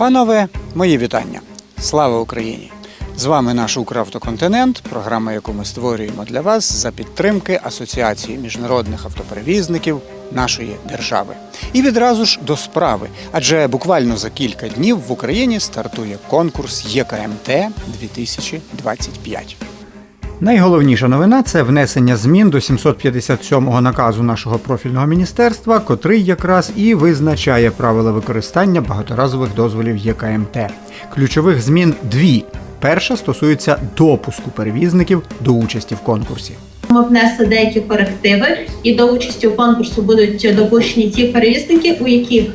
Панове, мої вітання. Слава Україні! З вами наш Укравтоконтинент, програма, яку ми створюємо для вас за підтримки Асоціації міжнародних автоперевізників нашої держави. І відразу ж до справи, адже буквально за кілька днів в Україні стартує конкурс ЄКМТ 2025. Найголовніша новина це внесення змін до 757-го наказу нашого профільного міністерства, котрий якраз і визначає правила використання багаторазових дозволів ЄКМТ. Ключових змін дві. Перша стосується допуску перевізників до участі в конкурсі. Ми внесли деякі корективи, і до участі у конкурсу будуть допущені ті перевізники, у яких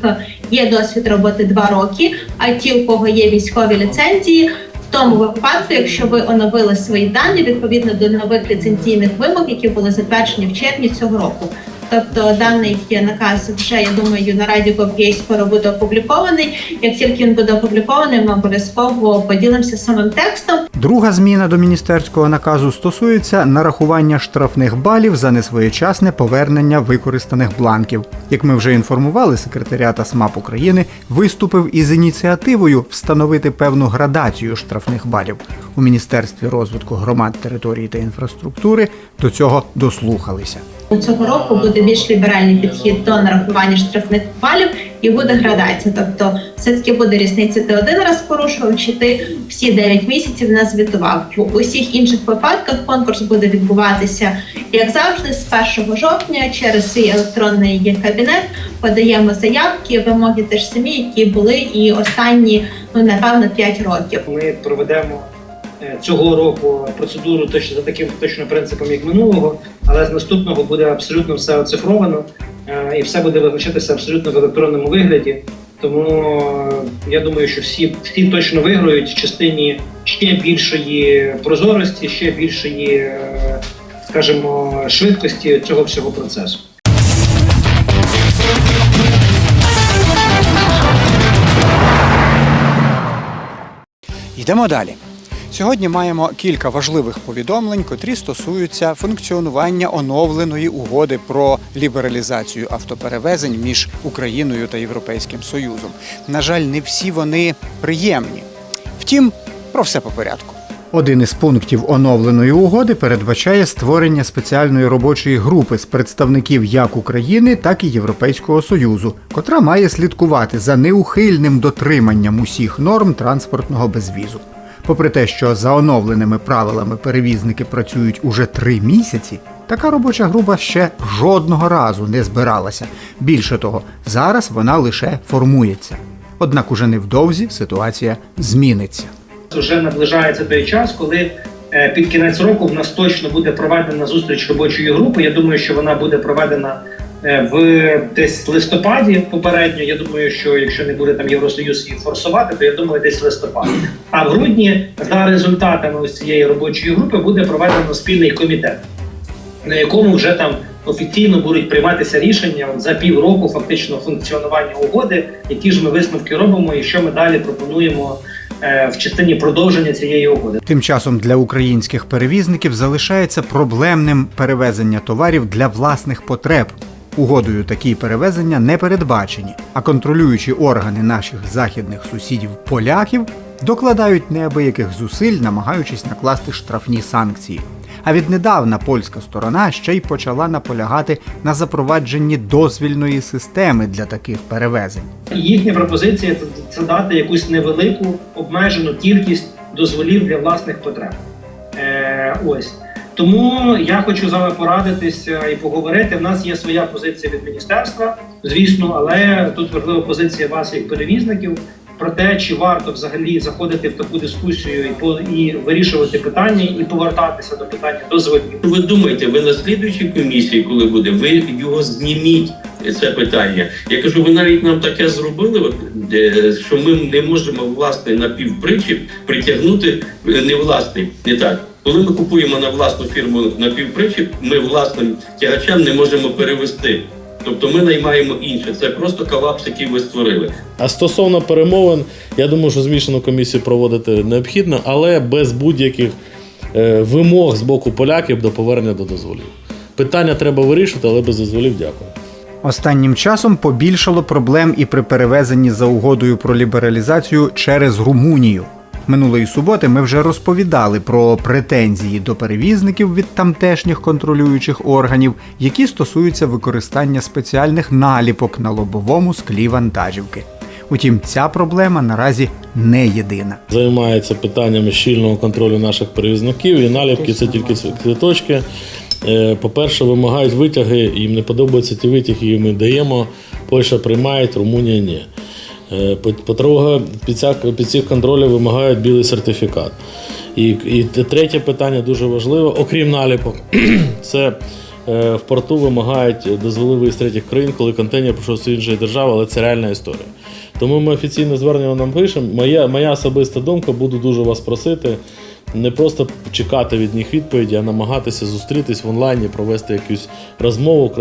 є досвід роботи 2 роки, а ті, у кого є військові ліцензії. Тому випадку, якщо ви оновили свої дані відповідно до нових ліцензійних вимог, які були затверджені в червні цього року. Тобто даний наказ вже я думаю на раді скоро буде опублікований. Як тільки він буде опублікований, ми обов'язково поділимося самим текстом. Друга зміна до міністерського наказу стосується нарахування штрафних балів за несвоєчасне повернення використаних бланків. Як ми вже інформували, секретаріат СМАП України виступив із ініціативою встановити певну градацію штрафних балів. У міністерстві розвитку громад, території та інфраструктури до цього дослухалися. Цього року буде більш ліберальний підхід до нарахування штрафних балів і буде градація. Тобто, все таки буде різниця. Ти один раз порушував, чи ти всі 9 місяців не звітував. В усіх інших випадках конкурс буде відбуватися як завжди, з 1 жовтня через свій електронний кабінет подаємо заявки, вимоги теж самі, які були і останні ну напевно 5 років. Ми проведемо цього року процедуру точно за таким точно принципом, як минулого, але з наступного буде абсолютно все оцифровано е, і все буде визначатися абсолютно в електронному вигляді. Тому е, я думаю, що всі, всі точно виграють в частині ще більшої прозорості, ще більшої, е, скажімо, швидкості цього всього процесу. Йдемо далі. Сьогодні маємо кілька важливих повідомлень, котрі стосуються функціонування оновленої угоди про лібералізацію автоперевезень між Україною та Європейським Союзом. На жаль, не всі вони приємні. Втім, про все по порядку. Один із пунктів оновленої угоди передбачає створення спеціальної робочої групи з представників як України, так і Європейського Союзу, котра має слідкувати за неухильним дотриманням усіх норм транспортного безвізу. Попри те, що за оновленими правилами перевізники працюють уже три місяці, така робоча група ще жодного разу не збиралася. Більше того, зараз вона лише формується. Однак уже невдовзі ситуація зміниться. вже наближається той час, коли е, під кінець року в нас точно буде проведена зустріч робочої групи. Я думаю, що вона буде проведена в десь листопаді попередньо. Я думаю, що якщо не буде там Євросоюз її форсувати, то я думаю, десь листопад. А в грудні за результатами ось цієї робочої групи буде проведено спільний комітет, на якому вже там. Офіційно будуть прийматися рішення за півроку фактично функціонування угоди, які ж ми висновки робимо, і що ми далі пропонуємо е, в частині продовження цієї угоди. Тим часом для українських перевізників залишається проблемним перевезення товарів для власних потреб. Угодою такі перевезення не передбачені, а контролюючі органи наших західних сусідів поляків докладають неабияких зусиль, намагаючись накласти штрафні санкції. А віднедавна польська сторона ще й почала наполягати на запровадженні дозвільної системи для таких перевезень. Їхня пропозиція це, дати якусь невелику обмежену кількість дозволів для власних потреб. Е, ось тому я хочу з вами порадитися і поговорити. В нас є своя позиція від міністерства, звісно, але тут важлива позиція вас як перевізників про те, чи варто взагалі заходити в таку дискусію і по і вирішувати питання, і повертатися до питання дозволів. Ви думаєте, ви на слідуючій комісії, коли буде, ви його зніміть це питання. Я кажу, ви навіть нам таке зробили, що ми не можемо власний напівпричіп притягнути е, не власний, не так. Коли ми купуємо на власну фірму напівпричіп, ми власним тягачам не можемо перевести. Тобто ми наймаємо інше. Це просто колапс, який ви створили. А стосовно перемовин, я думаю, що змішану комісію проводити необхідно, але без будь-яких е, вимог з боку поляків до повернення до дозволів. Питання треба вирішити, але без дозволів дякую. Останнім часом побільшало проблем і при перевезенні за угодою про лібералізацію через Румунію. Минулої суботи ми вже розповідали про претензії до перевізників від тамтешніх контролюючих органів, які стосуються використання спеціальних наліпок на лобовому склі вантажівки. Утім, ця проблема наразі не єдина. Займається питаннями щільного контролю наших перевізників, і наліпки це тільки цвіточки. Е, По-перше, вимагають витяги, їм не подобаються ті витяги, які ми даємо. Польща приймає, Румунія ні. Е, по- По-друге, під, цих контролів вимагають білий сертифікат. І, і третє питання дуже важливе, окрім наліпок, це е, в порту вимагають дозволи з третіх країн, коли контейнер пройшов з іншої держави, але це реальна історія. Тому ми офіційне звернення нам пишемо. Моя, моя особиста думка, буду дуже вас просити. Не просто чекати від них відповіді, а намагатися зустрітись в онлайні, провести якусь розмову,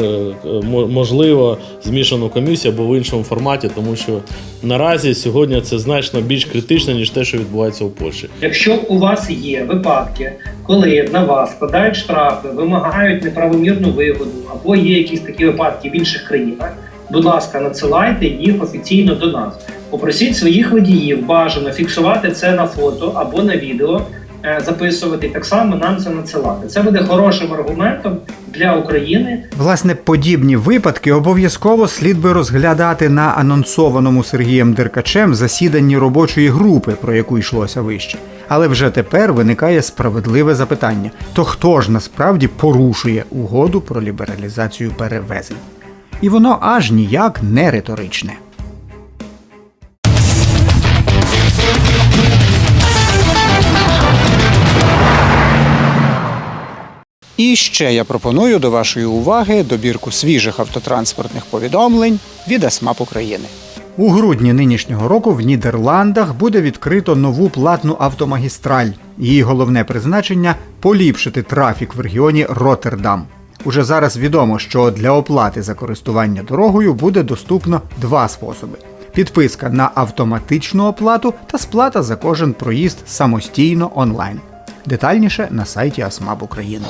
можливо, змішану комісію або в іншому форматі, тому що наразі сьогодні це значно більш критично, ніж те, що відбувається у Польщі. Якщо у вас є випадки, коли на вас складають штрафи, вимагають неправомірну вигоду, або є якісь такі випадки в інших країнах, будь ласка, надсилайте їх офіційно до нас. Попросіть своїх водіїв бажано фіксувати це на фото або на відео, е, записувати так само нам це надсилати. Це буде хорошим аргументом для України Власне, подібні випадки обов'язково слід би розглядати на анонсованому Сергієм Деркачем засіданні робочої групи, про яку йшлося вище. Але вже тепер виникає справедливе запитання: то хто ж насправді порушує угоду про лібералізацію перевезень? І воно аж ніяк не риторичне. І ще я пропоную до вашої уваги добірку свіжих автотранспортних повідомлень від АСМАП України. У грудні нинішнього року в Нідерландах буде відкрито нову платну автомагістраль. Її головне призначення поліпшити трафік в регіоні Роттердам. Уже зараз відомо, що для оплати за користування дорогою буде доступно два способи: підписка на автоматичну оплату та сплата за кожен проїзд самостійно онлайн. Детальніше на сайті АСМАБ України.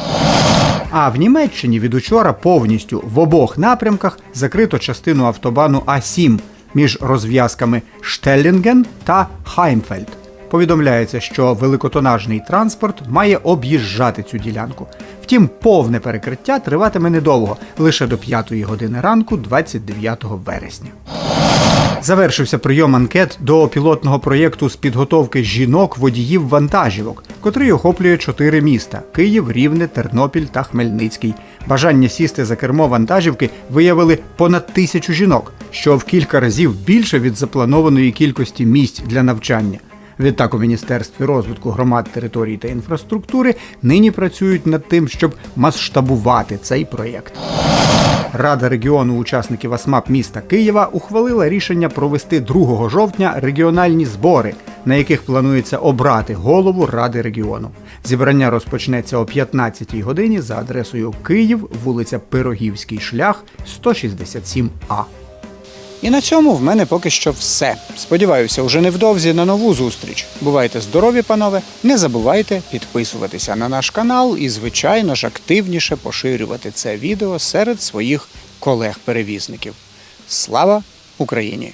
А в Німеччині від учора повністю в обох напрямках закрито частину автобану А7 між розв'язками Штеллінген та Хаймфельд. Повідомляється, що великотонажний транспорт має об'їжджати цю ділянку. Втім, повне перекриття триватиме недовго, лише до 5 години ранку, 29 вересня. Завершився прийом анкет до пілотного проєкту з підготовки жінок-водіїв вантажівок, котрий охоплює чотири міста: Київ, Рівне, Тернопіль та Хмельницький. Бажання сісти за кермо вантажівки виявили понад тисячу жінок, що в кілька разів більше від запланованої кількості місць для навчання. Відтак у Міністерстві розвитку громад, територій та інфраструктури нині працюють над тим, щоб масштабувати цей проєкт. Рада регіону учасників АСМАП міста Києва ухвалила рішення провести 2 жовтня регіональні збори, на яких планується обрати голову Ради регіону. Зібрання розпочнеться о 15-й годині за адресою Київ, вулиця Пирогівський шлях, 167А. І на цьому в мене поки що все. Сподіваюся, уже невдовзі на нову зустріч. Бувайте здорові, панове! Не забувайте підписуватися на наш канал і, звичайно ж, активніше поширювати це відео серед своїх колег-перевізників. Слава Україні!